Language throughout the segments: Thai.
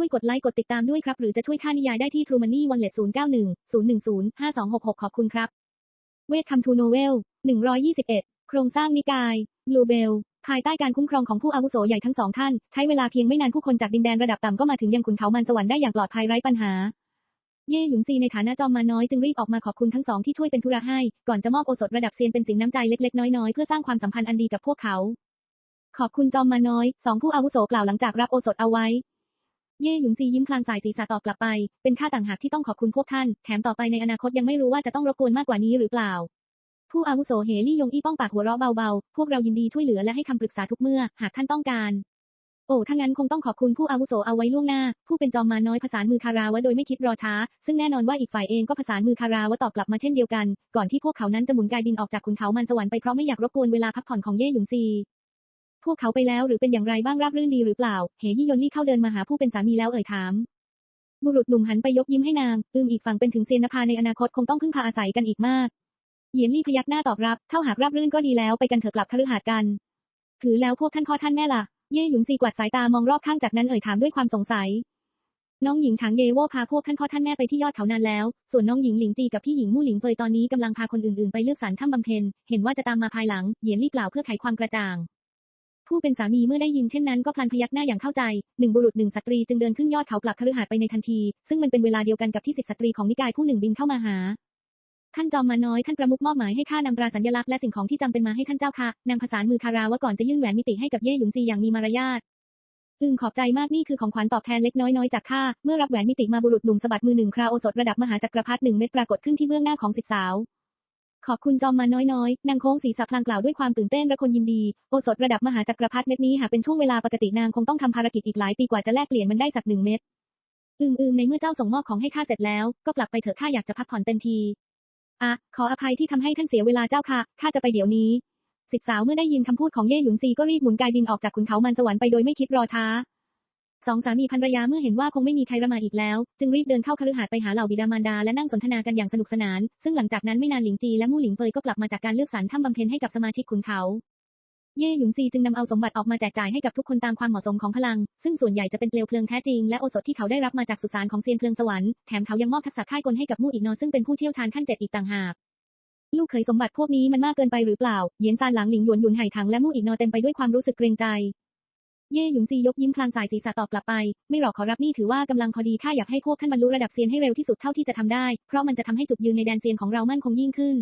ช่วยกดไลค์กดติดตามด้วยครับ หรือจะช่วยค่านิยายได้ที่ True Money Wallet 091 010 5266 ขอบคุณครับ เวทคัมทูโนเวล 121 โครงสร้างนิกายลูเบลภายใต้การคุ้มครองของผู้อาวุโสใหญ่ทั้งสองท่าน ใช้เวลาเพียงไม่นานผู้คนจากดินแดนระดับต่ำก็มาถึงยังขุนเขามันสวรรค์ได้อย่างปลอดภัยไร้ปัญหา เย่หยุนซีในฐานะจอมมาน้อยจึงรีบออกมาขอบคุณทั้งสองที่ช่วยเป็นธุระให้ ก่อนจะมอบโอสถระดับเซียนเป็นสินน้ำใจเล็กๆ น้อยๆ เพื่อสร้างความสัมพันธ์อันดีกับพวกเขา ขอบคุณจอมมาน้อยสองผู้อาวุโสกล่าวหลังจากรับโอสถเอาไว้ เย่หยุนซียิ้มพลางสายศีรษะตอบกลับไป เป็นข้าต่างหากที่ต้องขอบคุณพวกท่าน แถมต่อไปในอนาคตยังไม่รู้ว่าจะต้องรบกวนมากกว่านี้หรือเปล่า ผู้อาวุโสเฮลี่ยงอี้ป้องปากหัวเราะเบาๆ พวกเรายินดีช่วยเหลือและให้คำปรึกษาทุกเมื่อ หากท่านต้องการ โอ้ถ้างั้นคงต้องขอบคุณผู้อาวุโสเอาไว้ล่วงหน้า ผู้เป็นจอมมาน้อยผสานมือคาราวะโดยไม่คิดรอช้า ซึ่งแน่นอนว่าอีกฝ่ายเองก็ผสานมือคาราวะตอบกลับมาเช่นเดียวกัน ก่อนที่พวกเขานั้นจะหมุนกายบินออกจากขุนเขามันสวรรค์ไปเพราะไม่อยากรบกวนเวลาพักผ่อนของเย่หยุนซี พวกเขาไปแล้วหรือเป็นอย่างไรบ้างราบรื่นดีหรือเปล่าเฮยี่ยนลี่เข้าเดินมาหาผู้เป็นสามีแล้วเอ่ยถาม บุรุษหนุ่มหันไปยกยิ้มให้นางอืมอีกฝั่งเป็นถึงเซียนนภาในอนาคตคงต้องพึ่งพาอาศัยกันอีกมาก เหยียนลี่พยักหน้าตอบรับ เท่าหากราบรื่นก็ดีแล้วไปกันเถอะกลับคฤหาสน์กัน ถือแล้วพวกท่านพ่อท่านแม่ล่ะ เย่หยุนซีกวาดสายตามองรอบข้างจากนั้นเอ่ยถามด้วยความสงสัย น้องหญิงฉางเยโว่พาพวกท่านพ่อท่านแม่ไปที่ยอดเขานานแล้ว ส่วนน้องหญิงหลิงจีกับพี่หญิงมู่หลิงเฟยตอนนี้กำลังพาคนอื่นๆไปเลือกสรรถ้ำบำเพ็ญ เห็นว่าจะตามมาภายหลัง เหยียนลี่กล่าวเพื่อไขความกระจ่าง ผู้เป็นสามีเมื่อได้ยินเช่นนั้นก็พลันพยักหน้าอย่างเข้าใจหนึ่งบุรุษหนึ่งสตรีจึงเดินขึ้นยอดเขากลับคฤหาสน์ไปในทันที ซึ่งมันเป็นเวลาเดียวกันกับที่สิทธิสตรีของนิกายผู้หนึ่งบินเข้ามาหา ท่านจอมมาน้อยท่านประมุขมอบหมายให้ข้านำตราสัญลักษณ์และสิ่งของที่จำเป็นมาให้ท่านเจ้าค่ะ นางผสานมือคาราวะก่อนจะยื่นแหวนมิติให้กับเย่หยุนซีอย่างมีมารยาทอึงขอบใจมากนี่คือของขวัญตอบแทนเล็กน้อยๆจากข้าเมื่อรับแหวนมิติมาบุรุษหนุ่มสะบัดมือหนึ่งคราโอสถระดับมหาจักรพรรดิหนึ่งเม็ดปรากฏขึ้นที่เบื้องหน้าของสิทธิสาว ขอบคุณจอมมาน้อยๆ นางโค้งศีรษะพลางกล่าวด้วยความตื่นเต้นและคนยินดี โอสถระดับมหาจักรพรรดิเม็ดนี้หากเป็นช่วงเวลาปกตินางคงต้องทำภารกิจอีกหลายปีกว่าจะแลกเปลี่ยนมันได้สักหนึ่งเม็ด อืมอืมในเมื่อเจ้าส่งมอบของให้ข้าเสร็จแล้ว ก็กลับไปเถอะข้าอยากจะพักผ่อนเต็มที อะ ขออภัยที่ทำให้ท่านเสียเวลาเจ้าค่ะ ข้าจะไปเดี๋ยวนี้สิทธิสาวเมื่อได้ยินคำพูดของเย่หยุนซีก็รีบหมุนกายบินออกจากขุนเขามันสวรรค์ไปโดยไม่คิดรอช้า สองสามีภรรยาเมื่อเห็นว่าคงไม่มีใครระมาอีกแล้ว จึงรีบเดินเข้าคฤหาสน์ไปหาเหล่าบิดามารดาและนั่งสนทนากันอย่างสนุกสนาน ซึ่งหลังจากนั้นไม่นานหลิงจีและมู่หลิงเฟยก็กลับมาจากการเลือกสรรถ้ำบำเพ็ญให้กับสมาชิกขุนเขา เย่หยุนซีจึงนำเอาสมบัติออกมาแจกจ่ายให้กับทุกคนตามความเหมาะสมของพลัง ซึ่งส่วนใหญ่จะเป็นเปลวเพลิงแท้จริงและโอสถที่เขาได้รับมาจากสุสานของเซียนเพลิงสวรรค์แถมเขายังมอบทักษะค่ายกลให้กับมู่อีกนอซึ่งเป็นผู้เชี่ยวชาญขั้นเจ็ดอีกต่างหากลูกเขยสมบัติพวกนี้มันมากเกินไปหรือเปล่า เยียนซานหลังหลิงหยวนหยุนไห่ถังและมู่อีกนอเต็มไปด้วยความรู้สึกเกรงใจ เย่หยุนซียกยิ้มพลางสายศีรษะตอบกลับไป ไม่หรอกขอรับนี่ถือว่ากำลังพอดีข้าอยากให้พวกท่านบรรลุระดับเซียนให้เร็วที่สุดเท่าที่จะทำได้ เพราะมันจะทำให้จุดยืนในแดนเซียนของเรามั่นคงยิ่งขึ้น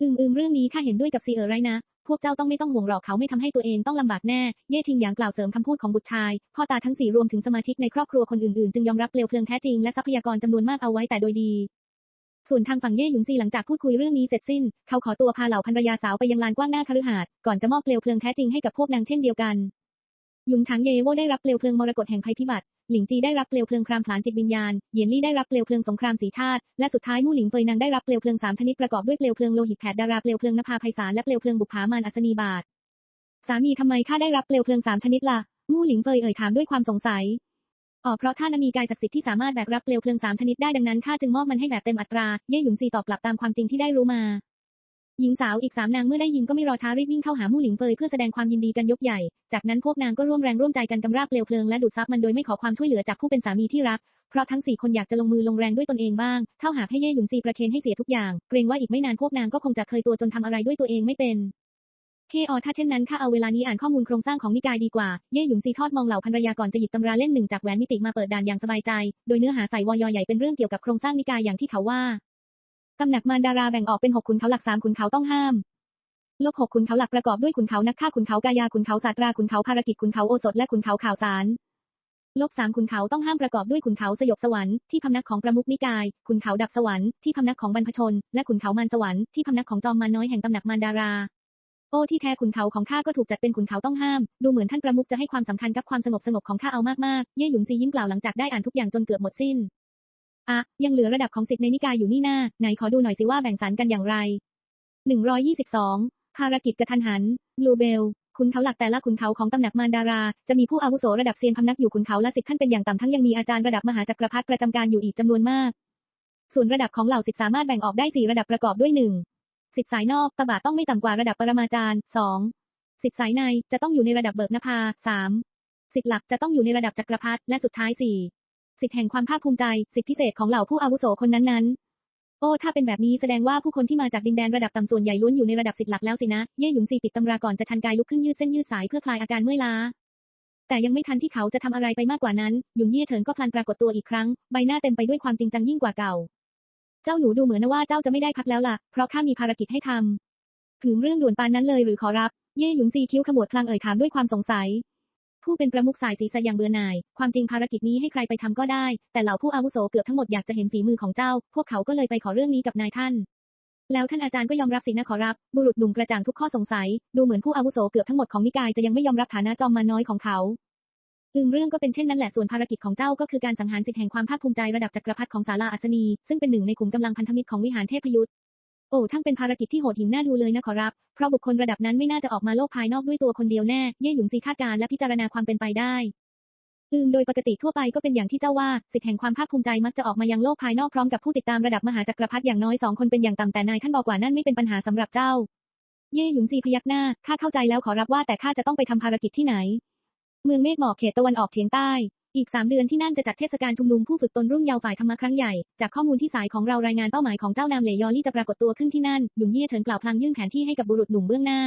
อืมอืมเรื่องนี้ข้าเห็นด้วยกับซีเอ๋อไรนะ พวกเจ้าต้องไม่ต้องห่วงหรอกเขาไม่ทำให้ตัวเองต้องลำบากแน่ เย่ทิงหยางกล่าวเสริมคำพูดของบุตรชาย พ่อตาทั้งสี่รวมถึงสมาชิกในครอบครัวคนอื่นๆ จึงยอมรับเปลวเพลิงแท้จริงและทรัพยากรจำนวนมากเอาไว้แต่โดยดีส่วนทางฝั่งเย่หยุนซีหลังจากพูดคุยเรื่องนี้เสร็จสิ้น เขาขอตัวพาเหล่าภรรยาสาวไปยังลานกว้างหน้าคฤหาสน์ก่อนจะมอบเปลวเพลิงแท้จริงให้กับพวกนางเช่นเดียวกัน ยุนฉางเยโวได้รับเปลวเพลิงมรกตแห่งภัยพิบัติ หลิงจีได้รับเปลวเพลิงครามผลาญจิตวิญญาณเหยียนลี่ได้รับเปลวเพลิงสงครามสีชาติ และสุดท้ายมู่หลิงเฟยนางได้รับเปลวเพลิงสามชนิดประกอบด้วยเปลวเพลิงโลหิตแผดดาราเปลวเพลิงนภาไพศาลและเปลวเพลิงบุพามารอัศนีบาท สามีทำไมข้าได้รับเปลวเพลิงสามชนิดล่ะ มู่หลิงเฟยเอ่ยถามด้วยความสงสัยอ๋อเพราะท่านมีกายศักดิ์สิทธิ์ที่สามารถแบกรับเปลวเพลิงสามชนิดได้ดังนั้นข้าจึงมอบมันให้แบบเต็มอัตรา เย่หยุนซีตอบกลับตามความจริงที่ได้รู้มา หญิงสาวอีกสามนางเมื่อได้ยินก็ไม่รอช้ารีบวิ่งเข้าหามู่หลิงเฟยเพื่อแสดงความยินดีกันยกใหญ่ จากนั้นพวกนางก็ร่วมแรงร่วมใจกันกำราบเปลวเพลิงและดูดซับมันโดยไม่ขอความช่วยเหลือจากผู้เป็นสามีที่รัก เพราะทั้งสี่คนอยากจะลงมือลงแรงด้วยตนเองบ้าง เท่าหากให้เย่หยุนซีประเคนให้เสียทุกอย่าง เกรงว่าอีกไม่นานพวกนางก็คงจะเคยตัวจนทำอะไรด้วยตัวเองไม่เป็นเฮออถ้าเช่นนั้นข้าเอาเวลานี้อ่านข้อมูลโครงสร้างของนิกายดีกว่า เย่หยุนซีทอดมองเหล่าภรรยาก่อนจะหยิบตำราเล่มหนึ่งจากแหวนมิติมาเปิดด่านอย่างสบายใจ โดยเนื้อหาใส่วอยอใหญ่เป็นเรื่องเกี่ยวกับโครงสร้างนิกายอย่างที่เขาว่า ตำหนักมารดาราแบ่งออกเป็นหกขุนเขาหลักสามขุนเขาต้องห้ามโลกหกขุนเขาหลักประกอบด้วยขุนเขานักฆ่าขุนเขากายาขุนเขาศาสตราขุนเขาภารกิจขุนเขาโอสถและขุนเขาข่าวสารโลกสามขุนเขาต้องห้ามประกอบด้วยขุนเขาสยบสวรรค์ที่พำนักของประมุขนิกายขุนเขาดับสวรรค์ที่พำนักของบรรพชน และขุนเขามารสวรรค์ที่พำนักของจอมมารน้อยแห่งตำหนักมารดาราโอ้ที่แท้ขุนเขาของข้าก็ถูกจัดเป็นขุนเขาต้องห้าม ดูเหมือนท่านประมุขจะให้ความสำคัญกับความสงบสงบของข้าเอามากๆ เย่หยุนซียิ้มกล่าวหลังจากได้อ่านทุกอย่างจนเกือบหมดสิ้น อะยังเหลือระดับของสิทธิในนิกายอยู่นี่นาไหนขอดูหน่อยสิว่าแบ่งสรรกันอย่างไร122ภารกิจกระทันหันลูเบลขุนเขาหลักแต่ละขุนเขาของตำหนักมารดารา จะมีผู้อาวุโสระดับเซียนพำนักอยู่ขุนเขาละสิบท่านเป็นอย่างต่ำทั้งยังมีอาจารย์ระดับมหาจักรพรรดิประจำการอยู่อีกจำนวนมาก ส่วนระดับของเหล่าสิทธิสามารถแบ่งออกได้สี่ระดับประกอบด้วยหนึ่งสิทธิสายนอกตบะต้องไม่ต่ำกว่าระดับปรมาจารย์สองสิทธิสายในจะต้องอยู่ในระดับเบิกนภาสามสิทธิ์หลักจะต้องอยู่ในระดับจักรพรรดิและสุดท้ายสี่ สิทธิแห่งความภาคภูมิใจ สิทธิพิเศษของเหล่าผู้อาวุโสคนนั้นๆ โอ้ ถ้าเป็นแบบนี้แสดงว่าผู้คนที่มาจากดินแดนระดับต่ำส่วนใหญ่ล้วนอยู่ในระดับสิทธิหลักแล้วสินะ เย่หยุนซีปิดตำราก่อนจะชันกายลุกขึ้นยืดเส้นยืดสายเพื่อคลายอาการเมื่อยล้า แต่ยังไม่ทันที่เขาจะทำอะไรไปมากกว่านั้น หยุนเย่เฉินก็พลันปรากฏตัวอีกครั้ง ใบหน้าเต็มไปด้วยความจริงจังยิ่งกว่าเก่า เจ้าหนูดูเหมือนนะว่าเจ้าจะไม่ได้พักแล้วล่ะ เพราะข้ามีภารกิจให้ทำถึงเรื่องด่วนปานนั้นเลยหรือขอรับ เย่หยุนซีคิ้วขมวดพลางเอ่ยถามด้วยความสงสัย ผู้เป็นประมุขสายศีรษะอย่างเบื่อหน่าย ความจริงภารกิจนี้ให้ใครไปทำก็ได้ แต่เหล่าผู้อาวุโสเกือบทั้งหมดอยากจะเห็นฝีมือของเจ้า พวกเขาก็เลยไปขอเรื่องนี้กับนายท่าน แล้วท่านอาจารย์ก็ยอมรับสินะขอรับ บุรุษหนุ่มกระจ่างทุกข้อสงสัย ดูเหมือนผู้อาวุโสเกือบทั้งหมดของนิกายจะยังไม่ยอมรับฐานะจอมมาน้อยของเขาอืมเรื่องก็เป็นเช่นนั้นแหละส่วนภารกิจของเจ้าก็คือการสังหารสิทธิแห่งความภาคภูมิใจระดับจักรพรรดิของศาลาอัศนี ซึ่งเป็นหนึ่งในขุมกำลังพันธมิตรของวิหารเทพยุทธ โอ้ช่างเป็นภารกิจที่โหดหินน่าดูเลยนะขอรับ เพราะบุคคลระดับนั้นไม่น่าจะออกมาโลกภายนอกด้วยตัวคนเดียวแน่ เย่หยุนซีคาดการณ์และพิจารณาความเป็นไปได้อืมโดยปกติทั่วไปก็เป็นอย่างที่เจ้าว่า สิทธิแห่งความภาคภูมิใจมักจะออกมายังโลกภายนอกพร้อมกับผู้ติดตามระดับมหาจักรพรรดิอย่างน้อยสองคนเป็นอย่างต่ำแต่นายท่านบอกว่านั่นไม่เป็นปัญหาสำหรับเจ้า เย่หยุนซีพยักหน้าข้าเข้าใจแล้วขอรับว่าแต่ข้าจะต้องไปทำภารกิจที่ไหน เมืองเมฆหมอกเขตตะวันออกเฉียงใต้ อีก 3 เดือนที่นั่นจะจัดเทศกาลชุมนุมผู้ฝึกตนรุ่นเยาว์ฝ่ายธรรมะครั้งใหญ่ จากข้อมูลที่สายของเรารายงานเป้าหมายของเจ้านามเหลยยอลี่จะปรากฏตัวขึ้นที่นั่น หยุนเย่เฉินกล่าวพลางยื่นแผนที่ให้กับบุรุษหนุ่มเบื้องหน้า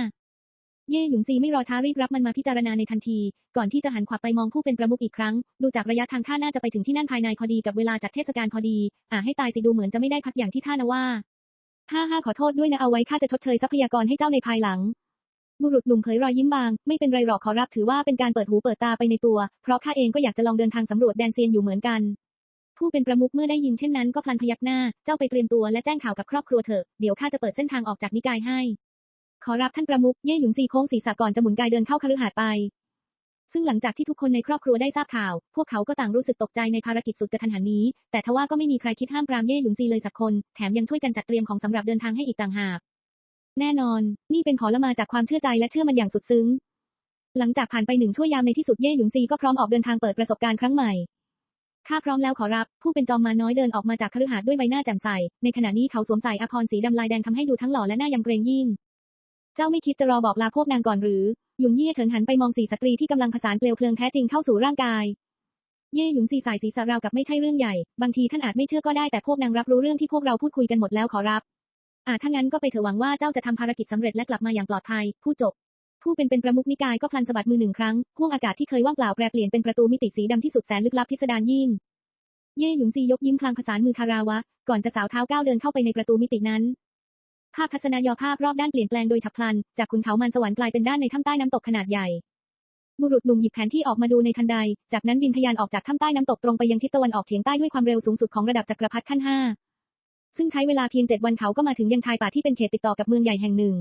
เย่หยุนซีไม่รอช้ารีบรับมันมาพิจารณาในทันที ก่อนที่จะหันขวับไปมองผู้เป็นประมุขอีกครั้ง ดูจากระยะทางข้าน่าจะไปถึงที่นั่นภายในพอดีกับเวลาจัดเทศกาลพอดี อ่าให้ตายสิดูเหมือนจะไม่ได้พักอย่างที่ท่านว่าห้าห้าขอโทษด้วยนะเอาไว้ข้าจะชดเชยทรัพยากรให้เจ้าในภายหลัง บุรุษหนุ่มเผยรอยยิ้มบาง ไม่เป็นไรหรอกขอรับถือว่าเป็นการเปิดหูเปิดตาไปในตัว เพราะข้าเองก็อยากจะลองเดินทางสำรวจแดนเซียนอยู่เหมือนกัน ผู้เป็นประมุขเมื่อได้ยินเช่นนั้นก็พลันพยักหน้า เจ้าไปเตรียมตัวและแจ้งข่าวกับครอบครัวเถอะ เดี๋ยวข้าจะเปิดเส้นทางออกจากนิกายให้ ขอรับท่านประมุข เย่หยุนซีโค้งศีรษะก่อนจะหมุนกายเดินเข้าคฤหาสน์ไป ซึ่งหลังจากที่ทุกคนในครอบครัวได้ทราบข่าว พวกเขาก็ต่างรู้สึกตกใจในภารกิจสุดกระทันหันนี้ แต่ทว่าก็ไม่มีใครคิดห้ามปรามเย่หยุนซีเลยสักคน แถมยังช่วยกันจัดเตรียมของสำหรับเดินทางให้อีกต่างหาก แน่นอน นี่เป็นผละมาจากความเชื่อใจและเชื่อมันอย่างสุดซึ้ง หลังจากผ่านไปหนึ่งชั่วยามในที่สุดเย่หยุนซีก็พร้อมออกเดินทางเปิดประสบการณ์ครั้งใหม่ข้าพร้อมแล้วขอรับ ผู้เป็นจอมมาน้อยเดินออกมาจากคฤหาสน์ด้วยใบหน้าแจ่มใส ในขณะนี้เขาสวมใส่อภรณ์สีดำลายแดงทำให้ดูทั้งหล่อและน่ายำเกรงยิ่ง เจ้าไม่คิดจะรอบอกลาพวกนางก่อนหรือ หยุนเย่เฉินหันไปมองสีสตรีที่กำลังผสานเปลวเพลิงแท้จริงเข้าสู่ร่างกาย เย่หยุนซีสายศีรษะราวกับไม่ใช่เรื่องใหญ่ บางทีท่านอาจไม่เชื่อก็ได้แต่พวกนางรับรู้เรื่องที่พวกเราพูดคุยกันหมดแล้วขอรับ อ่าถ้างั้นก็ไปเถอะหวังว่าเจ้าจะทำภารกิจสำเร็จและกลับมาอย่างปลอดภัย ผู้จบ ผู้เป็นเป็นประมุขนิกายก็พลันสะบัดมือหนึ่งครั้งห้วงอากาศที่เคยว่างเปล่าแปรเปลี่ยนเป็นประตูมิติสีดำที่สุดแสนลึกลับพิสดารยิ่ง เย่หยุนซียกยิ้มพลางผสานมือคาราวะ ก่อนจะสาวเท้าก้าวเดินเข้าไปในประตูมิตินั้น ภาพทัศนายอภาพรอบด้านเปลี่ยนแปลงโดยฉับพลัน จากขุนเขามันสวรรค์กลายเป็นด้านในถ้ำใต้น้ำตกขนาดใหญ่บุรุษหนุ่มหยิบแผนที่ออกมาดูในทันใด จากนั้นบินทะยานออกจากถ้ำใต้น้ำตกตรงไปยังทิศตะวันออกเฉียงใต้ด้วยความเร็วสูงสุดของระดับจักรพรรดิขั้นห้า ซึ่งใช้เวลาเพียงเจ็ดวันเขาก็มาถึงยังชายป่าที่เป็นเขตติดต่อกับเมืองใหญ่แห่งหนึ่ง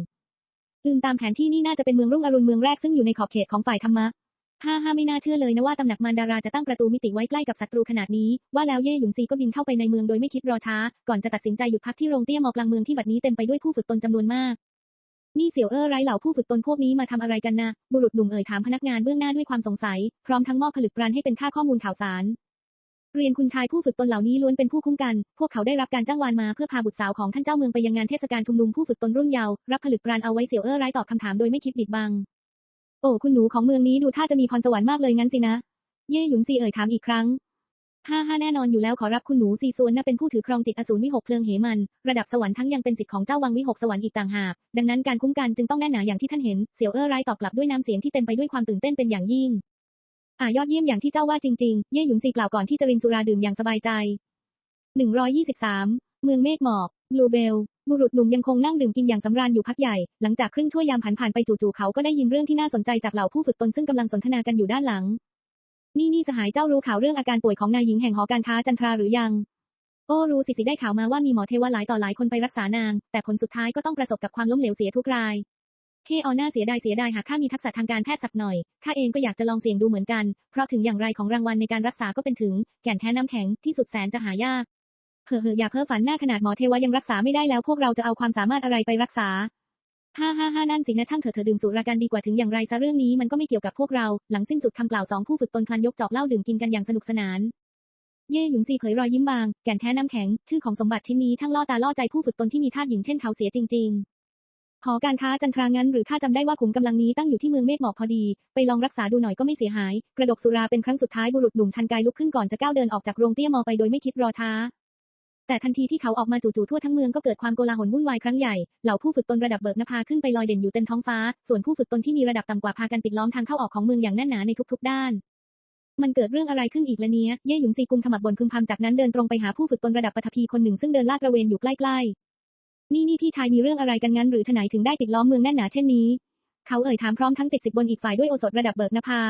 อืมตามแผนที่นี่น่าจะเป็นเมืองรุ่งอรุณเมืองแรกซึ่งอยู่ในขอบเขตของฝ่ายธรรมะห้าห้าไม่น่าเชื่อเลยนะว่าตำหนักมารดาราจะตั้งประตูมิติไว้ใกล้กับศัตรูขนาดนี้ ว่าแล้วเย่หยุนซีก็บินเข้าไปในเมืองโดยไม่คิดรอช้า ก่อนจะตัดสินใจหยุดพักที่โรงเตี้ยมอกลางเมืองที่บัดนี้เต็มไปด้วยผู้ฝึกตนจำนวนมาก นี่เสี่ยวเอ้อไร้เหล่าผู้ฝึกตนพวกนี้มาทำอะไรกันนะ บุรุษหนุ่มเอ่ยถามพนักงานเบื้องหน้าด้วยความสงสัย พร้อมทั้งมอบผลึกปราณให้เป็นค่าข้อมูลข่าวสาร เรียนคุณชายผู้ฝึกตนเหล่านี้ล้วนเป็นผู้คุ้มกัน พวกเขาได้รับการจ้างวานมาเพื่อพาบุตรสาวของท่านเจ้าเมืองไปยังงานเทศกาลชุมนุมผู้ฝึกตนรุ่นเยาว์รับผลึกปราณเอาไว้เสี่ยวเอ้อไร้ตอบคำถามโดยไม่คิดบิดบัง โอ้คุณหนูของเมืองนี้ดูท่าจะมีพรสวรรค์มากเลยงั้นสินะ เย่หยุนซีเอ่ยถามอีกครั้งห้าห้าแน่นอนอยู่แล้วขอรับคุณหนูซีซวนน่ะเป็นผู้ถือครองจิตอสูรวิหกเพลิงเหมัน ระดับสวรรค์ทั้งยังเป็นสิทธิ์ของเจ้าวังวิหกสวรรค์อีกต่างหาก ดังนั้นการคุ้มกันจึงต้องแน่นหนาอย่างที่ท่านเห็น เสี่ยวเอ้อไร้ตอบกลับด้วยน้ำเสียงที่เต็มไปด้วยความตื่นเต้นเป็นอย่างยิ่ง อ่ายอดเยี่ยมอย่างที่เจ้าว่าจริงๆ เย่หยุนซีกล่าวก่อนที่จะรินสุราดื่มอย่างสบายใจหนึ่งร้อยยี่สิบสามเมืองเมฆหมอก บลูเบล บุรุษหนุ่มยังคงนั่งดื่มกินอย่างสำราญอยู่พักใหญ่ หลังจากครึ่งชั่วยามผ่านผ่านไปจู่ๆเขาก็ได้ยินเรื่องที่น่าสนใจจากเหล่าผู้ฝึกตนซึ่งกำลังสนทนากันอยู่ด้านหลัง นี่นี่สหายเจ้ารู้ข่าวเรื่องอาการป่วยของนายหญิงแห่งหอการค้าจันทราหรือยัง โอ้รู้สิสิได้ข่าวมาว่ามีหมอเทวะหลายต่อหลายคนไปรักษานาง แต่ผลสุดท้ายก็ต้องประสบกับความล้มเหลวเสียทุกราย เฮ้ออหน้าเสียดายเสียดายหากข้ามีทักษะทางการแพทย์สักหน่อย ข้าเองก็อยากจะลองเสี่ยงดูเหมือนกัน เพราะถึงอย่างไรของรางวัลในการรักษาก็เป็นถึง แก่นแท้น้ำแข็งที่สุดแสนจะหายากเฮ้อเฮ้ออย่าเพ้อฝันหน้าขนาดหมอเทวะยังรักษาไม่ได้แล้วพวกเราจะเอาความสามารถอะไรไปรักษาฮ่าฮ่าฮ่านั่นสินะช่างเถอะเธอดื่มสุรากันดีกว่าถึงอย่างไรซะเรื่องนี้มันก็ไม่เกี่ยวกับพวกเรา หลังสิ้นสุดคำกล่าวสองผู้ฝึกตนพลันยกจอกเหล้าดื่มกินกันอย่างสนุกสนาน เย่หยุนซีเผยรอยยิ้มบาง แก่นแท้น้ำแข็ง ชื่อของสมบัติชิ้นนี้ช่างล่อตาล่อใจผู้ฝึกตนที่มีธาตุหญิงเช่นเขาเสียจริง หอการค้าจันทรางั้นหรือข้าจำได้ว่าขุมกำลังนี้ตั้งอยู่ที่เมืองเมฆหมอกพอดี ไปลองรักษาดูหน่อยก็ไม่เสียหาย กระดกสุราเป็นครั้งสุดท้ายบุรุษหนุ่มชันกายลุกขึ้นก่อนจะก้าวเดินออกจากโรงเตี้ยมอไปโดยไม่คิดรอช้า แต่ทันทีที่เขาออกมาจู่ๆทั่วทั้งเมืองก็เกิดความโกลาหลวุ่นวายครั้งใหญ่ เหล่าผู้ฝึกตนระดับเบิกนภาขึ้นไปลอยเด่นอยู่เต็มท้องฟ้า ส่วนผู้ฝึกตนที่มีระดับต่ำกว่าพากันปิดล้อมทางเข้าออกของเมืองอย่างแน่นหนาในทุกๆด้านมันเกิดเรื่องอะไรขึ้นอีกละเนี้ย เย่หยุนซีกุมขมับบนพึมพำจากนั้นเดินตรงไปหาผู้ฝึกตนระดับปฐพีคนหนึ่งซึ่งเดินลาดระเวนอยู่ใกล้ๆ นี่นี่พี่ชายมีเรื่องอะไรกันงั้นหรือฉไหนถึงได้ปิดล้อมเมืองแน่นหนาเช่นนี้ เขาเอ่ยถามพร้อมทั้งติดสิบบนอีกฝ่ายด้วยโอสถระดับเบิกนภา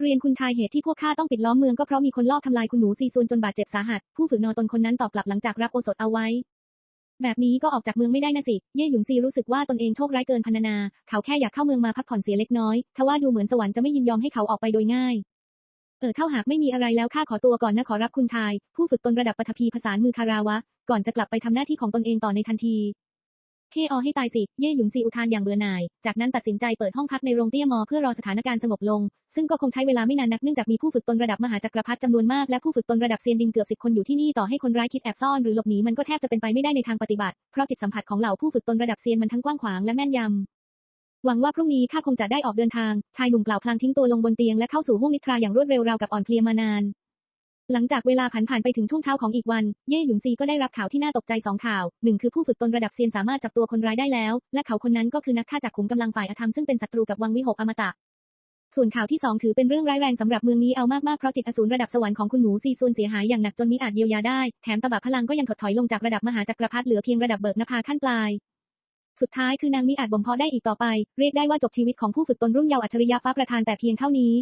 เรียนคุณชายเหตุที่พวกข้าต้องปิดล้อมเมืองก็เพราะมีคนลอบทำลายคุณหนูซีซวนจนบาดเจ็บสาหัส ผู้ฝึกนอตนคนนั้นตอบกลับหลังจากรับโอสถเอาไว้ แบบนี้ก็ออกจากเมืองไม่ได้นะสิ เย่หยุนซีรู้สึกว่าตนเองโชคร้ายเกินพรรณนา เขาแค่อยากเข้าเมืองมาพักผ่อนเสียเล็กน้อย ทว่าดูเหมือนสวรรค์จะไม่ยินยอมให้เขาออกไปโดยง่าย เออเท่าหากไม่มีอะไรแล้วข้าขอตัวก่อนนะขอรับคุณชาย ผู้ฝึกตนระดับปฐพีผสามือคาราวะ ก่อนจะกลับไปทำหน้าที่ของตนเองต่อในทันทีเฮอให้ตายสิ เย่หยุนซีอุทานอย่างเบื่อหน่าย จากนั้นตัดสินใจเปิดห้องพักในโรงเตี้ยมอเพื่อรอสถานการณ์สงบลง ซึ่งก็คงใช้เวลาไม่นานนักเนื่องจากมีผู้ฝึกตนระดับมหาจักรพรรดิจำนวนมากและผู้ฝึกตนระดับเซียนดิงเกือบสิบคนอยู่ที่นี่ต่อให้คนร้ายคิดแอบซ่อนหรือหลบหนีมันก็แทบจะเป็นไปไม่ได้ในทางปฏิบัติ เพราะจิตสัมผัสของเหล่าผู้ฝึกตนระดับเซียนมันทั้งกว้างขวางและแม่นยำ หวังว่าพรุ่งนี้ข้าคงจะได้ออกเดินทาง ชายหนุ่มกล่าวพลางทิ้งตัวลงบนเตียงและเข้าสู่ห้วงนิทราอย่างรวดเร็วราวกับอ่อนเพลียมานาน หลังจากเวลาผ่านผ่านไปถึงช่วงเช้าของอีกวัน เย่หยุนซีก็ได้รับข่าวที่น่าตกใจสองข่าว หนึ่งคือผู้ฝึกตนระดับเซียนสามารถจับตัวคนร้ายได้แล้ว และเขาคนนั้นก็คือนักฆ่าจากขุมกำลังฝ่ายอธรรมซึ่งเป็นศัตรูกับวังวิหกอมตะส่วนข่าวที่สองถือเป็นเรื่องร้ายแรงสำหรับเมืองนี้เอามาก ๆ เพราะจิตอสูรระดับสวรรค์ของคุณหนูซีซวนเสียหายอย่างหนักจนมิอาจเยียวยาได้ แถมตบะพลังก็ยังถดถอยลงจากระดับมหาจักรพรรดิเหลือเพียงระดับเบิกนภาขั้นปลาย สุดท้ายคือนางมิอาจบ่มเพาะได้อีกต่อไป เรียกได้ว่าจบชีวิตของผู้ฝึกตนรุ่นเยาว์อัจฉริยะฟ้าประทานแต่เพียงเท่านี้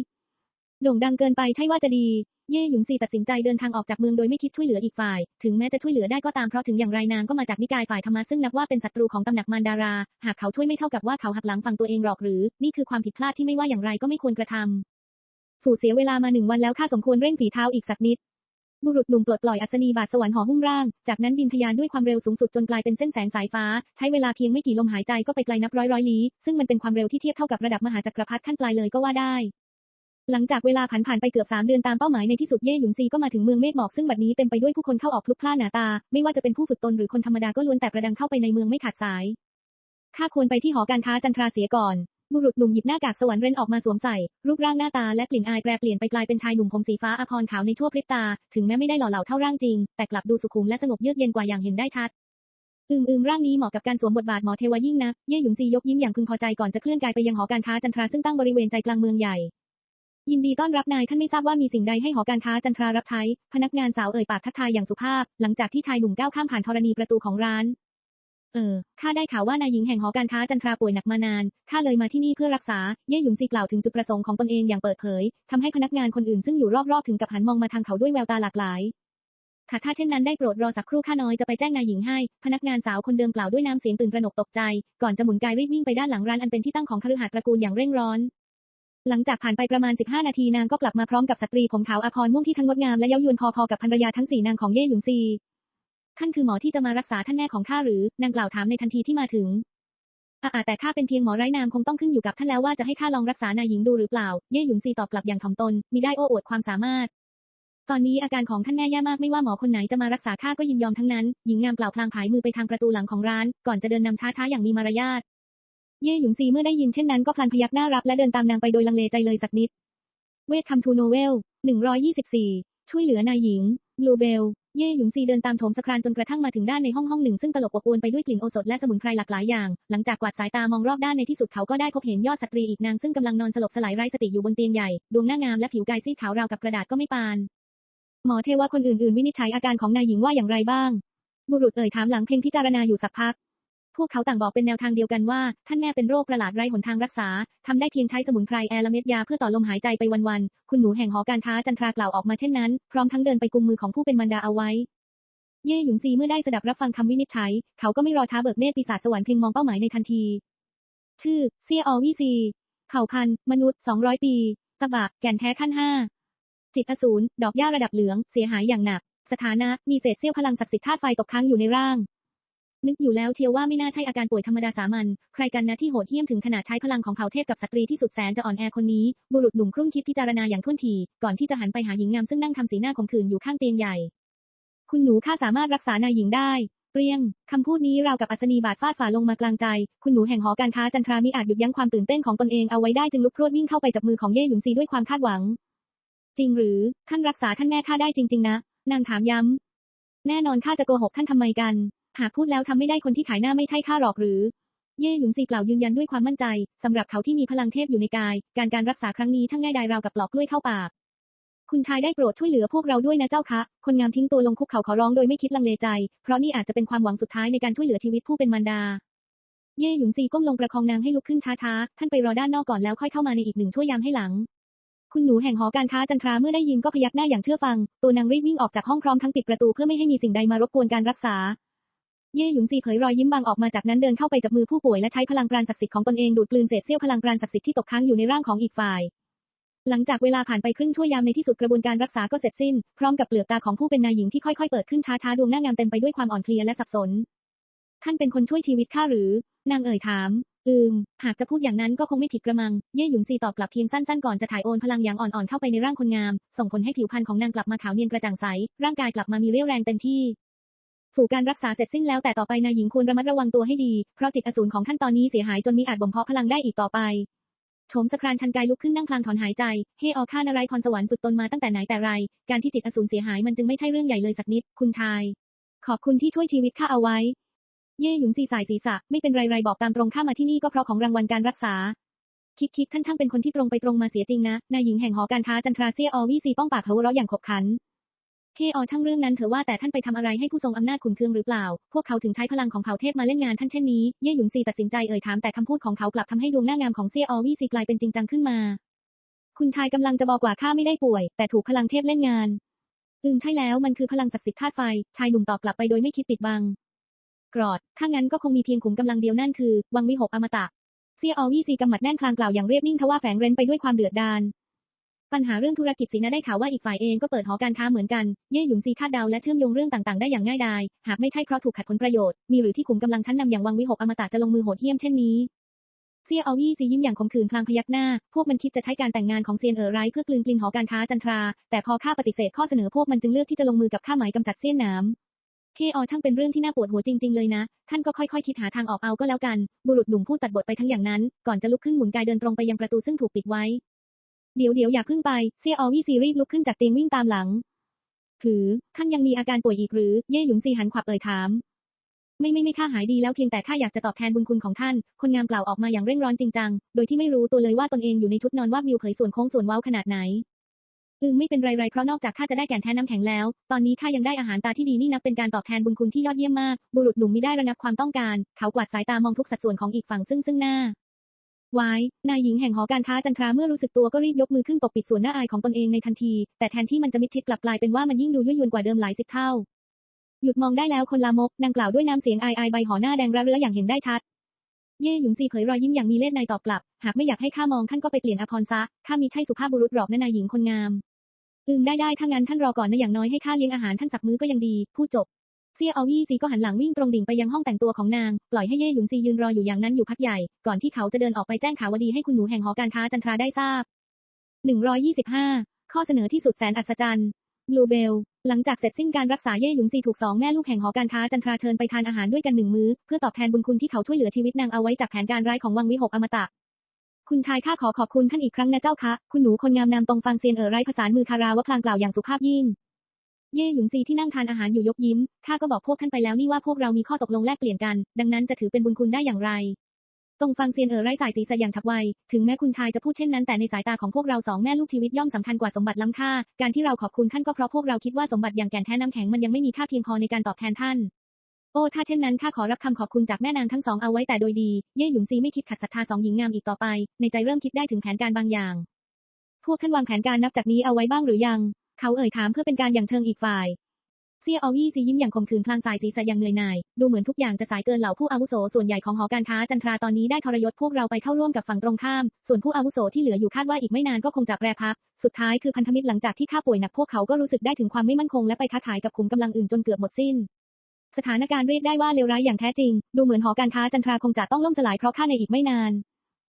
โด่งดังเกินไปใช่ว่าจะดี เย่หยุนซีตัดสินใจเดินทางออกจากเมืองโดยไม่คิดช่วยเหลืออีกฝ่าย ถึงแม้จะช่วยเหลือได้ก็ตามเพราะถึงอย่างไรนางก็มาจากนิกายฝ่ายธรรมะซึ่งนับว่าเป็นศัตรูของตำหนักมารดารา หากเขาช่วยไม่เท่ากับว่าเขาหักหลังฝั่งตัวเองหรอกหรือ นี่คือความผิดพลาดที่ไม่ว่าอย่างไรก็ไม่ควรกระทำฝูเสียเวลามาหนึ่งวันแล้วข้าสมควรเร่งฝีเท้าอีกสักนิด บุรุษหนุ่มปลดปล่อยอัศนีบาทสวรรค์ห่อหุ้มร่าง จากนั้นบินทะยานด้วยความเร็วสูงสุดจนกลายเป็นเส้นแสงสายฟ้า ใช้เวลาเพียงไม่กี่ลมหายใจก็ไปไกลนับร้อยร้อยลี้ ซึ่งมันเป็นความเร็วที่เทียบเท่ากับระดับมหาจักรพรรดิขั้นปลายเลยก็ว่าได้ หลังจากเวลาผ่านผ่านไปเกือบสามเดือนตามเป้าหมายในที่สุดเย่หยุนซีก็มาถึงเมืองเมฆหมอกซึ่งบัดนี้เต็มไปด้วยผู้คนเข้าออกพลุกพล่านหนาตา ไม่ว่าจะเป็นผู้ฝึกตนหรือคนธรรมดาก็ล้วนแต่ประดังเข้าไปในเมืองไม่ขาดสายข้าควรไปที่หอการค้าจันทราเสียก่อน บุรุษหนุ่มหยิบหน้ากากสวรรค์เรนออกมาสวมใส่ รูปร่างหน้าตาและกลิ่นอายแปรเปลี่ยนไปกลายเป็นชายหนุ่มผมสีฟ้าอภรขาวในชั่วพริบตา ถึงแม้ไม่ได้หล่อเหลาเท่าร่างจริง แต่กลับดูสุขุมและสงบเยือกเย็นกว่าอย่างเห็นได้ชัด อืมอืมร่างนี้เหมาะกับการสวมบทบาทหมอเทวายิ่งนะเย่หยุนซียกยิ้มอย่างพึงพอใจก่อนจะเคลื่อนกายไปยังหอการค้าจันทราซึ่งตั้งบริเวณใจกลางเมืองใหญ่ ยินดีต้อนรับนายท่านไม่ทราบว่ามีสิ่งใดให้หอการค้าจันทรารับใช้ พนักงานสาวเอ่ยปากทักทายอย่างสุภาพ หลังจากที่ชายหนุ่มก้าวข้ามผ่านธรณีประตูของร้าน เออ ข้าได้ข่าวว่านายหญิงแห่งหอการค้าจันทราป่วยหนักมานาน ข้าเลยมาที่นี่เพื่อรักษา เย่หยุนซีกล่าวถึงจุดประสงค์ของตนเองอย่างเปิดเผยทำให้พนักงานคนอื่นซึ่งอยู่รอบๆถึงกับหันมองมาทางเขาด้วยแววตาหลากหลายถ้าถ้าเช่นนั้นได้โปรดรอสักครู่ข้าน้อยจะไปแจ้งนายหญิงให้ พนักงานสาวคนเดิมกล่าวด้วยน้ำเสียงตื่นตระหนกตกใจ ก่อนจะหมุนกายรีบวิ่งไปด้านหลังร้านอันเป็นที่ตั้งของคฤหาสน์ตระกูลอย่างเร่งร้อน หลังจากผ่านไปประมาณ 15 นาทีนางก็กลับมาพร้อมกับสตรีผมขาวอภรม่วงที่ทั้งงดงามและเย้ายวนพอๆกับภรรยาทั้งสี่นางของเย่หยุนซี ท่านคือหมอที่จะมารักษาท่านแม่ของข้าหรือนางกล่าวถามในทันทีที่มาถึงอาอ่าแต่ข้าเป็นเพียงหมอไร้นามคงต้องขึ้นอยู่กับท่านแล้วว่าจะให้ข้าลองรักษานายหญิงดูหรือเปล่า เย่หยุนซีตอบกลับอย่างถ่อมตนมิได้โอ้อวดความสามารถ ตอนนี้อาการของท่านแม่แย่มากไม่ว่าหมอคนไหนจะมารักษาข้าก็ยินยอมทั้งนั้น หญิงงามเปล่าพลางผายมือไปทางประตูหลังของร้าน ก่อนจะเดินนำช้าๆอย่างมีมารยาท เย่หยุนซีเมื่อได้ยินเช่นนั้นก็พลันพยักหน้ารับและเดินตามนางไปโดยลังเลใจเลยสักนิด เวทคัมทูโนเวล124ช่วยเหลือนายหญิงบลูเบล เย่หยุงซีเดินตามโถมสครานจนกระทั่งมาถึงด้านในห้องห้องหนึ่งซึ่งตลบอบอวนไปด้วยกลิ่นโอสถและสมุนไพรหลากหลายอย่าง หลังจากกวาดสายตามองรอบด้านในที่สุดเขาก็ได้พบเห็นยอดสตรีอีกนางซึ่งกำลังนอนสลบสลายไร้สติอยู่บนเตียงใหญ่ดวงหน้างามและผิวกายซีดขาวราวกับกระดาษก็ไม่ปาน หมอเทว่าคนอื่นๆ วินิจฉัยอาการของนายหญิงว่าอย่างไรบ้าง บุรุษเอ่ยถามหลังเพ่งพิจารณาอยู่สักพัก พวกเขาต่างบอกเป็นแนวทางเดียวกันว่า ท่านแม่เป็นโรคประหลาดไร้หนทางรักษาทำได้เพียงใช้สมุนไพรแอลเม็ดยาเพื่อต่อลมหายใจไปวันๆ คุณหนูแห่งหอการค้าจันทรากล่าวออกมาเช่นนั้น พร้อมทั้งเดินไปกุมมือของผู้เป็นมารดาเอาไว้ เย่หยุนซีเมื่อได้สดับรับฟังคำวินิจฉัย เขาก็ไม่รอช้าเบิกเนตรปีศาจสวรรค์เพ่งมองเป้าหมายในทันที ชื่อเซียอวีซี เผ่าพันธุ์ มนุษย์200 ปี ตบะ แก่นแท้ขั้นห้าจิตอสูร ดอกหญ้าระดับเหลือง เสียหายอย่างหนัก สถานะ มีเศษเสี้ยวพลังศักดิ์สิทธิ์ธาตุไฟตกค้างอยู่ในร่าง นึกอยู่แล้วเชียวว่าไม่น่าใช่อาการป่วยธรรมดาสามัญ ใครกันนะที่โหดเหี้ยมถึงขนาดใช้พลังของเผ่าเทพกับสตรีที่สุดแสนจะอ่อนแอคนนี้ บุรุษหนุ่มครุ่นคิดพิจารณาอย่างท่วนที ก่อนที่จะหันไปหาหญิงงามซึ่งนั่งทำสีหน้าขมขื่นอยู่ข้างเตียงใหญ่ คุณหนูข้าสามารถรักษานายหญิงได้ เปรี้ยง คำพูดนี้ราวกับอัศนีบาดฟาดฝ่าลงมากลางใจ คุณหนูแห่งหอการค้าจันทรามิอาจหยุดยั้งความตื่นเต้นของตนเองเอาไว้ได้จึงลุกพรวดวิ่งเข้าไปจับมือของเย่หยุนซีด้วยความคาดหวัง จริงหรือท่านรักษาท่านแม่ข้าได้จริง ๆ นะ นางถามย้ำแน่นอนข้าจะโกหกท่านทำไมกัน หากพูดแล้วทำไม่ได้คนที่ขายหน้าไม่ใช่ข้าหรอกหรือ เย่หยุนซีกล่าวยืนยันด้วยความมั่นใจสำหรับเขาที่มีพลังเทพอยู่ในกาย การการรักษาครั้งนี้ช่างง่ายดายราวกับปลอกกล้วยเข้าปาก คุณชายได้โปรดช่วยเหลือพวกเราด้วยนะเจ้าคะ คนงามทิ้งตัวลงคุกเข่าขอร้องโดยไม่คิดลังเลใจ เพราะนี่อาจจะเป็นความหวังสุดท้ายในการช่วยเหลือชีวิตผู้เป็นมารดา เย่หยุนซีก้มลงประคองนางให้ลุกขึ้นช้าๆ ท่านไปรอด้านนอกก่อนแล้วค่อยเข้ามาในอีกหนึ่งช่วยามให้หลังคุณหนูแห่งหอการค้าจันทราเมื่อได้ยินก็พยักหน้าอย่างเชื่อฟัง ตัวนางรีบวิ่งออกจากห้องพร้อมทั้งปิดประตูเพื่อไม่ให้มีสิ่งใดมารบกวนการรักษา เย่หยุนซีเผยรอยยิ้มบางออกมาจากนั้นเดินเข้าไปจับมือผู้ป่วยและใช้พลังปราณศักดิ์สิทธิ์ของตนเองดูดกลืนเศษเสี้ยวพลังปราณศักดิ์สิทธิ์ที่ตกค้างอยู่ในร่างของอีกฝ่าย หลังจากเวลาผ่านไปครึ่งชั่วยามในที่สุดกระบวนการรักษาก็เสร็จสิ้น พร้อมกับเปลือกตาของผู้เป็นนายหญิงที่ค่อยๆเปิดขึ้นช้าๆดวงหน้างามเต็มไปด้วยความอ่อนเพลียและสับสน ท่านเป็นคนช่วยชีวิตข้าหรือ นางเอ่ยถาม อืม หากจะพูดอย่างนั้นก็คงไม่ผิดกระมัง เย่หยุนซีตอบกลับเพียงสั้นๆก่อนจะถ่ายโอนพลังอย่างอ่อนๆเข้าไปในร่างคนงาม ส่งผลให้ผิวพรรณของนางกลับมาขาวเนียนกระจ่างใส ร่างกายกลับมามีเรี่ยวแรงเต็มที่ ฝูกการรักษาเสร็จสิ้นแล้วแต่ต่อไปนายหญิงควรระมัดระวังตัวให้ดี เพราะจิตอสูรของท่านตอนนี้เสียหายจนมิอาจบ่มเพาะพลังได้อีกต่อไปโฉมสครานชันกายลุกขึ้นนั่งพลางถอนหายใจ เฮออข้านารายพรสวรรค์ฝึกตนมาตั้งแต่ไหนแต่ไร การที่จิตอสูรเสียหายมันจึงไม่ใช่เรื่องใหญ่เลยสักนิด คุณชาย ขอบคุณที่ช่วยชีวิตข้าเอาไว้ เย่หยุนซีสายศีรษะ ไม่เป็นไรไรบอกตามตรงข้ามาที่นี่ก็เพราะของรางวัลการรักษา คิดคิดท่านช่างเป็นคนที่ตรงไปตรงมาเสียจริงนะ นายหญิงแห่งหอการค้าจันทราเซียอวีซีป้องปากเขาเราะอย่างขบขัน เฮออช่างเรื่องนั้นเถอะว่าแต่ท่านไปทำอะไรให้ผู้ทรงอำนาจขุนเคืองหรือเปล่า พวกเขาถึงใช้พลังของเผ่าเทพมาเล่นงานท่านเช่นนี้ เย่หยุนซีตัดสินใจเอ่ยถามแต่คำพูดของเขากลับทำให้ดวงหน้างามของเซียอวีซีกลายเป็นจริงจังขึ้นมา คุณชายกำลังจะบอกว่าข้าไม่ได้ป่วย แต่ถูกพลังเทพเล่นงาน อืมใช่แล้วมันคือพลังศักดิ์สิทธิ์ธาตุไฟ ชายหนุ่มตอบกลับไปโดยไม่คิดปิดบัง กรอด ถ้างั้นก็คงมีเพียงขุมกำลังเดียวนั่นคือ วังวิหกอมตะ เซียอวีซีกำหมัดแน่นคลางกล่าวอย่างเรียบนิ่งทว่าแฝงเร้นไปด้วยความเดือดดาล ปัญหาเรื่องธุรกิจสินะได้ข่าวว่าอีกฝ่ายเองก็เปิดหอการค้าเหมือนกัน เย่หยุนซีคาดเดาและเชื่อมโยงเรื่องต่างๆ ได้อย่างง่ายดาย หากไม่ใช่เพราะถูกขัดผลประโยชน์ มีหรือที่ขุมกำลังชั้นนำอย่างวังวิหกอมตะจะลงมือโหดเหี้ยมเช่นนี้ เซียอวีซียิ้มอย่างขมขื่นพลางพยักหน้า พวกมันคิดจะใช้การแต่งงานของเซียนเอ๋อไรเพื่อกลืนกลินหอการค้าจันทรา แต่พอข้าปฏิเสธข้อเสนอพวกมันจึงเลือกที่จะลงมือกับข้าหมายกำจัดเสี้ยนหนามเฮออช่างเป็นเรื่องที่น่าปวดหัวจริง ๆ เลยนะ ท่านก็ค่อยๆ คิดหาทางออกเอาก็แล้วกัน บุรุษหนุ่มพูดตัดบทไปทั้งอย่างนั้น ก่อนจะลุกขึ้นหมุนกายเดินตรงไปยังประตูซึ่งถูกปิดไว้ เดี๋ยวเดี๋ยวอย่าเพิ่งไป เซียอวี่ซีรีบลุกขึ้นจากเตียงวิ่งตามหลังถือท่านยังมีอาการป่วยอีกหรือ เย่หยุนซีหันขวับเอ่ยถาม ไม่ไม่ไม่ข้าหายดีแล้วเพียงแต่ข้าอยากจะตอบแทนบุญคุณของท่าน คนงามกล่าวออกมาอย่างเร่งร้อนจริงจัง โดยที่ไม่รู้ตัวเลยว่าตนเองอยู่ในชุดนอนว่าวิวเผยส่วนโค้งส่วนเว้าขนาดไหนอืมไม่เป็นไรไรเพราะนอกจากข้าจะได้แก่นแท้น้ำแข็งแล้ว ตอนนี้ข้ายังได้อาหารตาที่ดีนี่นับเป็นการตอบแทนบุญคุณที่ยอดเยี่ยมมาก บุรุษหนุ่มมิได้ระงับความต้องการ เขากวาดสายตามองทุกสัดส่วนของอีกฝั่งซึ่งซึ่งหน้า วาย นายหญิงแห่งหอการค้าจันทราเมื่อรู้สึกตัวก็รีบยกมือขึ้นปกปิดส่วนหน้าอายของตนเองในทันที แต่แทนที่มันจะมิดชิดกลับกลายเป็นว่ามันยิ่งดูยั่วยวนกว่าเดิมหลายสิบเท่า หยุดมองได้แล้วคนลามกนางกล่าวด้วยน้ำเสียงอายอายใบหอหน้าแดงระเรื่ออย่างเห็นได้ชัด เย่หยุนซีเผยรอยยิ้มอย่างมีเล่ห์ในตอบกลับ หากไม่อยากให้ข้ามองท่านก็ไปเปลี่ยนอภรซะ ข้ามีใช่สุภาพบุรุษหรอกนะนายหญิงคนงาม อืมได้ได้ถ้างั้นท่านรอก่อนนะอย่างน้อยให้ข้าเลี้ยงอาหารท่านสักมื้อก็ยังดีพูดจบ เซียออวี่ซีก็หันหลังวิ่งตรงดิ่งไปยังห้องแต่งตัวของนาง ปล่อยให้เย่หยุนซียืนรออยู่อย่างนั้นอยู่พักใหญ่ ก่อนที่เขาจะเดินออกไปแจ้งข่าวดีให้คุณหนูแห่งหอการค้าจันทราได้ทราบ 125 ข้อเสนอที่สุดแสนอัศจรรย์บลูเบล หลังจากเสร็จสิ้นการรักษาเย่หยุนซีถูกสองแม่ลูกแห่งหอการค้าจันทราเชิญไปทานอาหารด้วยกันหนึ่งมื้อ เพื่อตอบแทนบุญคุณที่เขาช่วยเหลือชีวิตนางเอาไว้จากแผนการร้ายของวังวิหกอมตะ คุณชายข้าขอขอบคุณท่านอีกครั้งนะเจ้าคะ คุณหนูคนงามนามตรงฟังเซียนเอ๋อไรผสานมือคาราวะพลางกล่าวอย่างสุภาพยิ่ง เย่หยุนซีที่นั่งทานอาหารอยู่ยกยิ้ม ข้าก็บอกพวกท่านไปแล้วนี่ว่าพวกเรามีข้อตกลงแลกเปลี่ยนกัน ดังนั้นจะถือเป็นบุญคุณได้อย่างไรตรงฟังเซียนเอ๋อไรสายศีรษะอย่างฉับไว ถึงแม้คุณชายจะพูดเช่นนั้นแต่ในสายตาของพวกเราสองแม่ลูกชีวิตย่อมสำคัญกว่าสมบัติล้ำค่า การที่เราขอบคุณท่านก็เพราะพวกเราคิดว่าสมบัติอย่างแก่นแท้น้ำแข็งมันยังไม่มีค่าเพียงพอในการตอบแทนท่าน โอ้ ถ้าเช่นนั้นข้าขอรับคำขอบคุณจากแม่นางทั้งสองเอาไว้แต่โดยดี เย่หยุนซีไม่คิดขัดศรัทธาสองหญิงงามอีกต่อไป ในใจเริ่มคิดได้ถึงแผนการบางอย่าง พวกท่านวางแผนการนับจากนี้เอาไว้บ้างหรือยัง เขาเอ่ยถามเพื่อเป็นการอย่างเชิงอีกฝ่าย เซียออวี่ซียิ้มอย่างคมขืนพลางสายศีรษะอย่างเหนื่อยหน่าย ดูเหมือนทุกอย่างจะสายเกินเหล่าผู้อาวุโสส่วนใหญ่ของหอการค้าจันทราตอนนี้ได้ทรยศพวกเราไปเข้าร่วมกับฝั่งตรงข้าม ส่วนผู้อาวุโสที่เหลืออยู่คาดว่าอีกไม่นานก็คงจะแปรพัก สุดท้ายคือพันธมิตรหลังจากที่ข้าป่วยหนักพวกเขาก็รู้สึกได้ถึงความไม่มั่นคงและไปค้าขายกับขุมกำลังอื่นจนเกือบหมดสิ้นสถานการณ์เรียกได้ว่าเลวร้ายอย่างแท้จริง ดูเหมือนหอการค้าจันทราคงจะต้องล่มสลายเพราะข้าในอีกไม่นาน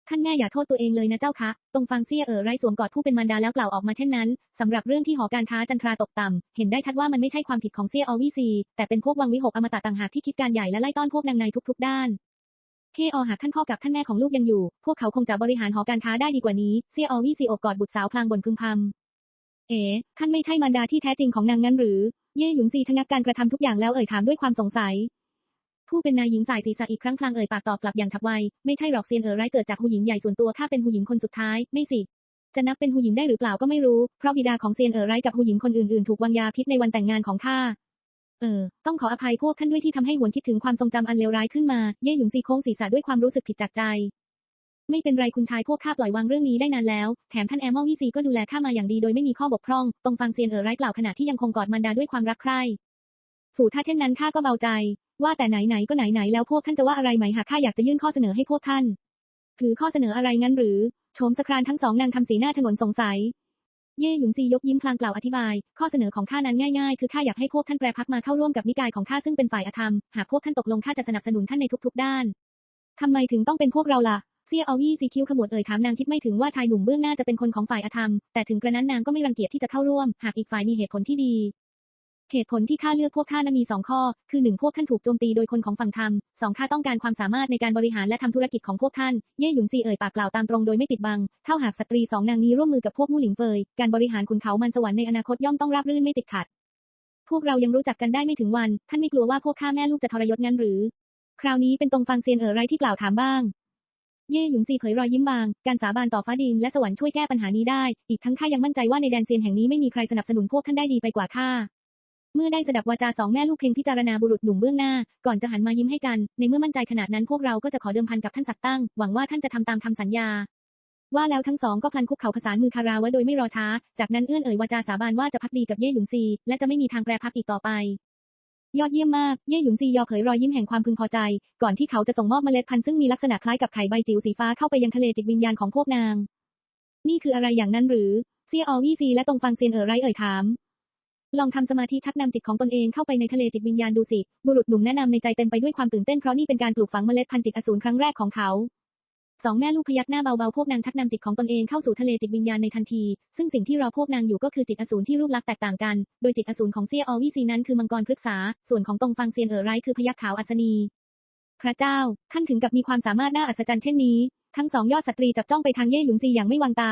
ท่านแม่อย่าโทษตัวเองเลยนะเจ้าคะ ตรงฟังเซียเอ๋อไร้สวมกอดผู้เป็นมารดาแล้วกล่าวออกมาเช่นนั้น สำหรับเรื่องที่หอการค้าจันทราตกต่ำ เห็นได้ชัดว่ามันไม่ใช่ความผิดของเซียอวีซี แต่เป็นพวกวังวิหกอมตะต่างหากที่คิดการใหญ่และไล่ต้อนพวกนางในทุกๆ ด้านเทอหากท่านพ่อกับท่านแม่ของลูกยังอยู่ พวกเขาคงจะบริหารหอการค้าได้ดีกว่านี้ เซียอวีซีอบกอดบุตรสาวพลางบ่นพึมพำ เอ๋ท่านไม่ใช่มารดาที่แท้จริงของนางงั้นหรือ เย่หยุนซีชะงักการกระทำทุกอย่างแล้วเอ่ยถามด้วยความสงสัย ผู้เป็นนายหญิงสายศีรษะอีกครั้งพลางเอ่ยปากตอบกลับอย่างฉับไว ไม่ใช่หรอกเซียนเอ๋อไร้เกิดจากหูหญิงใหญ่ส่วนตัวข้าเป็นหูหญิงคนสุดท้าย ไม่สิ จะนับเป็นหูหญิงได้หรือเปล่าก็ไม่รู้ เพราะบิดาของเซียนเอ๋อไร้กับหูหญิงคนอื่นๆ ถูกวางยาพิษในวันแต่งงานของข้า เออ ต้องขออภัยพวกท่านด้วยที่ทำให้หวนคิดถึงความทรงจำอันเลวร้ายขึ้นมา เย่หยุนซีโค้งศีรษะด้วยความรู้สึกผิดจากใจ ไม่เป็นไรคุณชายพวกข้าปล่อยวางเรื่องนี้ได้นานแล้ว แถมท่านแอมเมอวิซีก็ดูแลข้ามาอย่างดีโดยไม่มีข้อบกพร่อง ตรงฟังเซียนเอ๋อไร้กล่าวขณะที่ยังคงกอดมันดาด้วยความรักใคร่ฝูถ้าเช่นนั้นข้าก็เบาใจ ว่าแต่ไหนๆก็ไหนๆแล้วพวกท่านจะว่าอะไรไหมหากข้าอยากจะยื่นข้อเสนอให้พวกท่านถือข้อเสนออะไรงั้นหรือโฉมสครานทั้งสองนางทำสีหน้าฉงนสงสัย เย่หยุนซียกยิ้มพลางกล่าวอธิบาย ข้อเสนอของข้านั้นง่ายๆ คือข้าอยากให้พวกท่านแปรพักมาเข้าร่วมกับนิกายของข้าซึ่งเป็นฝ่ายอธรรม หากพวกท่านตกลงข้าจะสนับสนุนท่านในทุกๆด้านทำไมถึงต้องเป็นพวกเราล่ะเซียอวี่ซีคิวขมวดเอ่ยถามนางคิดไม่ถึงว่าชายหนุ่มเบื้องหน้าจะเป็นคนของฝ่ายอธรรม แต่ถึงกระนั้นนางก็ไม่รังเกียจที่จะเข้าร่วม หากอีกฝ่ายมีเหตุผลที่ดี เหตุผลที่ข้าเลือกพวกท่านั้นมีสองข้อ คือหนึ่งพวกท่านถูกโจมตีโดยคนของฝั่งธรรมสองข้าต้องการความสามารถในการบริหารและทำธุรกิจของพวกท่าน เย่หยุนซีเอ่ยปากกล่าวตามตรงโดยไม่ปิดบัง เท่าหากสตรีสองนางนี้ร่วมมือกับพวกมู่หลิงเฟย การบริหารขุนเขามันสวรรค์ในอนาคตย่อมต้องราบรื่นไม่ติดขัด พวกเรายังรู้จักกันได้ไม่ถึงวัน ท่านไม่กลัวว่าพวกข้าแม่ลูกจะทรยศงั้นหรือ คราวนี้เป็นตรงฟังเซียนเอ๋อไรที่กล่าวถามบ้างเย่หยุนซีเผยรอยยิ้มบาง การสาบานต่อฟ้าดินและสวรรค์ช่วยแก้ปัญหานี้ได้ อีกทั้งข้ายังมั่นใจว่าในแดนเซียนแห่งนี้ไม่มีใครสนับสนุนพวกท่านได้ดีไปกว่าข้า เมื่อได้สดับวาจาสองแม่ลูกเพ่งพิจารณาบุรุษหนุ่มเบื้องหน้า ก่อนจะหันมายิ้มให้กัน ในเมื่อมั่นใจขนาดนั้นพวกเราก็จะขอเดิมพันกับท่านสักตั้ง หวังว่าท่านจะทำตามคำสัญญา ว่าแล้วทั้งสองก็พลันคุกเข่าผสานมือคาราวะโดยไม่รอช้า จากนั้นเอื้อนเอ่ยวาจาสาบานว่าจะพักดีกับเย่หยุนซี และจะไม่มีทางแปรพักอีกต่อไป ยอดเยี่ยมมาก เย่หยุนซียอเผยรอยยิ้มแห่งความพึงพอใจ ก่อนที่เขาจะส่งมอบเมล็ดพันธุ์ซึ่งมีลักษณะคล้ายกับไข่ใบจิ๋วสีฟ้าเข้าไปยังทะเลจิตวิญญาณของพวกนาง นี่คืออะไรอย่างนั้นหรือเซียอวีซีและตรงฟังเซียนเอ๋อไรเอ่ยถาม ลองทำสมาธิชักนำจิตของตนเองเข้าไปในทะเลจิตวิญญาณดูสิ บุรุษหนุ่มแนะนำในใจเต็มไปด้วยความตื่นเต้นเพราะนี่เป็นการปลูกฝังเมล็ดพันธุ์จิตอสูรครั้งแรกของเขาสองแม่ลูกพยักหน้าเบาๆ พวกนางชักนำจิตของตนเองเข้าสู่ทะเลจิตวิญญาณในทันที ซึ่งสิ่งที่รอพวกนางอยู่ก็คือจิตอสูรที่รูปลักษณ์แตกต่างกัน โดยจิตอสูรของเซียออวีซีนั้นคือมังกรพฤกษา ส่วนของตรงฟังเซียนเอ๋อไรคือพยัคฆ์ขาวอัศนี พระเจ้า ท่านถึงกับมีความสามารถน่าอัศจรรย์เช่นนี้ ทั้งสองยอดสตรีจับจ้องไปทางเย่หยุนซีอย่างไม่วางตา